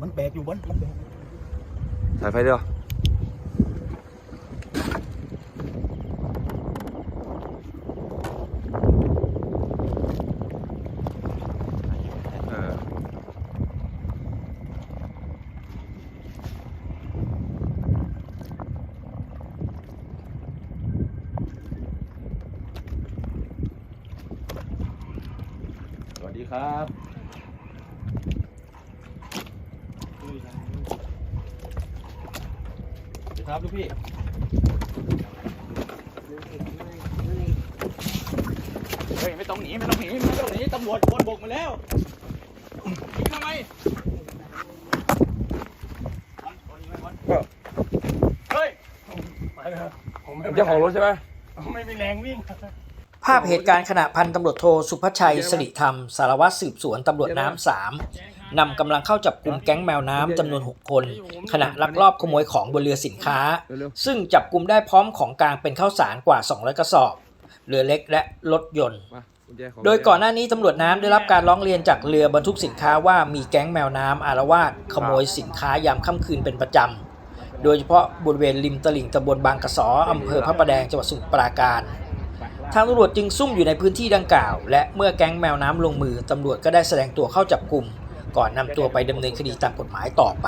มันแปลกอยู่บนมันแปลกสายไฟเดียวเออสวัสดีครับสวัสดี ครับลูกพี่เฮ้ยไม่ต้องหนีไม่ต้องหนีไม่ต้องหนีตำรวจบนบกมาแล้วหนีทำไมเฮ้ยไปเลยครับผมไม่เจ้าของรถใช่ไหมไม่มีแรงวิ่งภาพเหตุการณ์ขณะพันตำรวจโทสุภชัยสิริธรรม สารวัตรสืบสวนตำรวจน้ำสาม นำกำลังเข้าจับกลุ่มแก๊งแมวน้ำจำนวน 6 คน ขณะลักลอบขโมยของบนเรือสินค้าเร็วซึ่งจับกลุ่มได้พร้อมของกลางเป็นข้าวสารกว่า 200 กระสอบ เรือเล็กและรถยนต์ๆมากุญแจของโดยก่อนหน้านี้ตำรวจน้ำได้รับการร้องเรียนจากเรือบรรทุกสินค้าว่ามีแก๊งแมวน้ำอารวาสขโมยสินค้ายามค่ำคืนเป็นประจำ โดยเฉพาะบริเวณริมตลิ่งตำบลบางกระสออำเภอพระประแดงจังหวัดสมุทรปราการทางตำรวจจึงซุ่มอยู่ในพื้นที่ดังกล่าว และเมื่อแก๊งแมวน้ำลงมือตำรวจก็ได้แสดงตัวเข้าจับกลุ่ม ก่อนนำตัวไปดำเนินคดีตามกฎหมายต่อไป